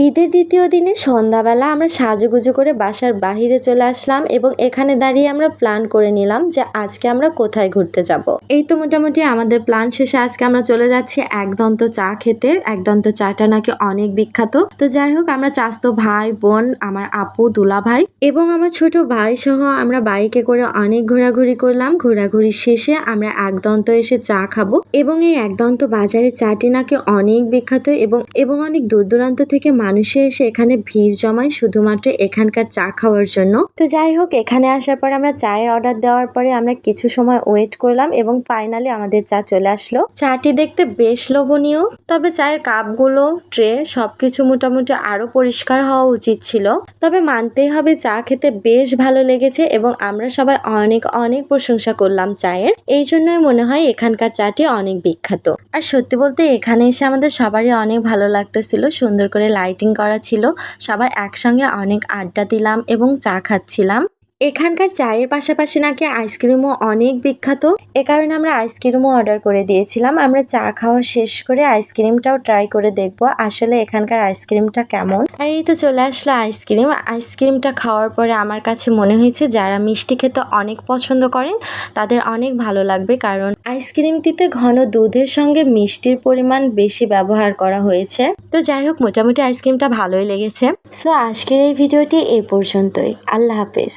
ঈদের দ্বিতীয় দিনে সন্ধ্যাবেলা আমরা সাজুগুজু করে বাসার বাহিরে চলে আসলাম এবং এখানে দাঁড়িয়ে আমরা প্ল্যান করে নিলাম যে আজকে আমরা কোথায় ঘুরতে যাব। এই তো মোটামুটি আমাদের প্ল্যান শেষে আজকে আমরা চলে যাচ্ছি একদন্ত চা খেতে। একদন্ত চাটা নাকি অনেক বিখ্যাত। তো যাই হোক, আমরা চাস্তো ভাই, বোন, আমার আপু, দুলা ভাই এবং আমার ছোট ভাই সহ আমরা বাইকে করে অনেক ঘোরাঘুরি করলাম। ঘোরাঘুরি শেষে আমরা একদন্ত এসে চা খাব এবং এই একদন্ত বাজারে চাটি নাকি অনেক বিখ্যাত এবং এবং অনেক দূর দূরান্ত থেকে মানুষে এসে এখানে ভিড় জমায় শুধুমাত্র এখানকার চা খাওয়ার জন্য। তো যাই হোক, এখানে আসার পর আমরা চায়ের অর্ডার দেওয়ার পরে আমরা কিছু সময় ওয়েট করলাম এবং ফাইনালি আমাদের চা চলে আসলো। চাটি দেখতে বেশ লোভনীয়, তবে চায়ের কাপগুলো, ট্রে সবকিছু মোটামুটি আরও পরিষ্কার হওয়া উচিত ছিল। তবে মানতেই হবে চা খেতে বেশ ভালো লেগেছে এবং আমরা সবাই অনেক অনেক প্রশংসা করলাম চায়ের। এই জন্যই মনে হয় এখানকার চাটি অনেক বিখ্যাত। আর সত্যি বলতে এখানে এসে আমাদের সবারই অনেক ভালো লাগতেছিল। সুন্দর করে লাইটিং করা ছিল। সবাই একসঙ্গে অনেক আড্ডা দিলাম এবং চা খাচ্ছিলাম। এখানকার চায়ের পাশাপাশি নাকি আইসক্রিমও অনেক বিখ্যাত। এ কারণে আমরা আইসক্রিমও অর্ডার করে দিয়েছিলাম। আমরা চা খাওয়া শেষ করে আইসক্রিমটাও ট্রাই করে দেখব আসলে এখানকার আইসক্রিমটা কেমন। আর এই তো চলে আসলো আইসক্রিম। আইসক্রিমটা খাওয়ার পরে আমার কাছে মনে হয়েছে যারা মিষ্টি খেতে অনেক পছন্দ করেন, তাদের অনেক ভালো লাগবে কারণ আইসক্রিমটিতে ঘন দুধের সঙ্গে মিষ্টির পরিমাণ বেশি ব্যবহার করা হয়েছে। তো যাই হোক, মোটামুটি আইসক্রিমটা ভালোই লেগেছে। সো আজকের এই ভিডিওটি এই পর্যন্তই। আল্লাহ হাফেজ।